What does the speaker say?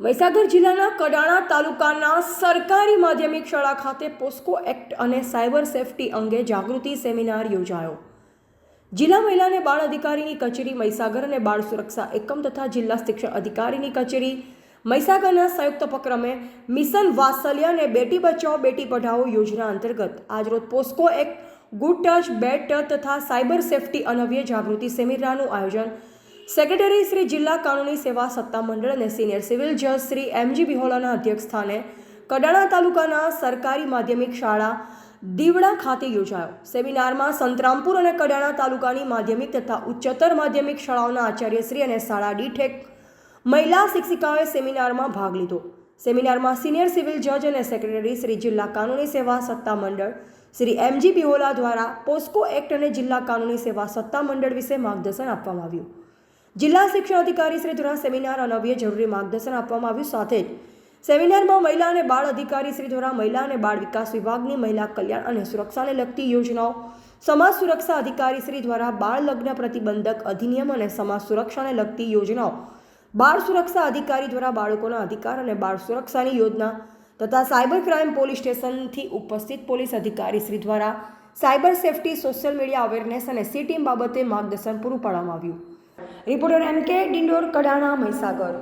મહીસાગર જિલ્લાના કડાણા તાલુકાના સરકારી માધ્યમિક શાળા ખાતે પોસ્કો એક્ટ અને સાયબર સેફટી અંગે જાગૃતિ સેમિનાર યોજાયો. જિલ્લા મહિલા અને બાળ અધિકારીની કચેરી મહીસાગર અને બાળ સુરક્ષા એકમ તથા જિલ્લા શિક્ષણ અધિકારીની કચેરી. મહીસાગરના સંયુક્ત ઉપક્રમે મિશન વાત્સલ્ય અને બેટી બચાવો બેટી પઢાઓ યોજના અંતર્ગત આજરોજ POCSO act, good touch, bad touch તથા સાયબર સેફટી અનવ્ય જાગૃતિ સેમિનારનું આયોજન સેક્રેટરી શ્રી જિલ્લા કાનૂની સેવા સત્તા મંડળ અને સિનિયર સિવિલ જજ શ્રી એમજી બિહોલાના અધ્યક્ષ સ્થાને કડાણા તાલુકાના સરકારી માધ્યમિક શાળા દીવડા ખાતે યોજાયો. સેમિનારમાં સંતરામપુર અને કડાણા તાલુકાની માધ્યમિક તથા ઉચ્ચતર માધ્યમિક શાળાઓના આચાર્યશ્રી અને શાળા ડીઠેક મહિલા શિક્ષિકાઓએ સેમિનારમાં ભાગ લીધો. સેમિનારમાં સિનિયર સિવિલ જજ અને સેક્રેટરી શ્રી જિલ્લા કાનૂની સેવા સત્તા મંડળ શ્રી એમજી બિહોલા દ્વારા પોસ્કો એક્ટ અને જિલ્લા કાનૂની સેવા સત્તા મંડળ વિશે માર્ગદર્શન આપવામાં આવ્યું. જિલ્લા શિક્ષણ અધિકારી શ્રી દ્વારા સેમિનાર અનવ્ય જરૂરી માર્ગદર્શન આપવામાં આવ્યું સાથે જ સેમિનારમાં મહિલા અને બાળ અધિકારી શ્રી દ્વારા મહિલા અને બાળ વિકાસ વિભાગની મહિલા કલ્યાણ અને સુરક્ષાને લગતી યોજનાઓ, સમાજ સુરક્ષા અધિકારી શ્રી દ્વારા બાળ લગ્ન પ્રતિબંધક અધિનિયમ અને સમાજ સુરક્ષાને લગતી યોજનાઓ, બાળ સુરક્ષા અધિકારી દ્વારા બાળકોના અધિકાર અને બાળ સુરક્ષાની યોજના તથા સાયબર ક્રાઇમ પોલીસ સ્ટેશનથી ઉપસ્થિત પોલીસ અધિકારી શ્રી દ્વારા cyber safety, social media awareness અને સી ટીમ બાબતે માર્ગદર્શન પૂરું પાડવામાં આવ્યું. રિપોર્ટર એમ કે ડિંડોર કડાણા મહીસાગર